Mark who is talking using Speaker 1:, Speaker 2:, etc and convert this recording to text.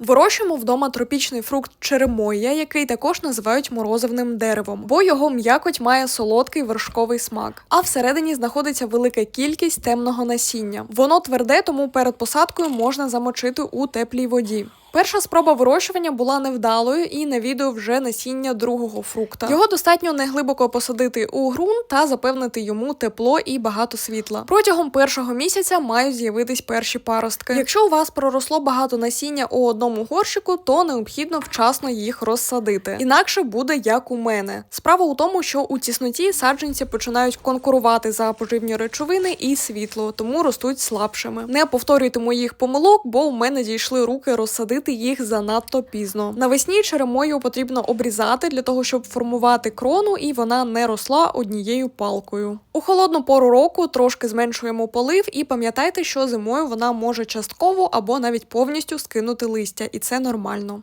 Speaker 1: Вирощуємо вдома тропічний фрукт черемоя, який також називають морозивним деревом, бо його м'якоть має солодкий вершковий смак. А всередині знаходиться велика кількість темного насіння. Воно тверде, тому перед посадкою можна замочити у теплій воді. Перша спроба вирощування була невдалою, і на відео вже насіння другого фрукта. Його достатньо неглибоко посадити у ґрунт та запевнити йому тепло і багато світла. Протягом першого місяця мають з'явитись перші паростки. Якщо у вас проросло багато насіння у одному горщику, то необхідно вчасно їх розсадити. Інакше буде як у мене. Справа у тому, що у тісноті саджанці починають конкурувати за поживні речовини і світло, тому ростуть слабшими. Не повторюйте моїх помилок, бо у мене дійшли руки розсадити їх занадто пізно. Навесні черемою потрібно обрізати для того, щоб формувати крону, і вона не росла однією палкою. У холодну пору року трошки зменшуємо полив, і пам'ятайте, що зимою вона може частково або навіть повністю скинути листя, і це нормально.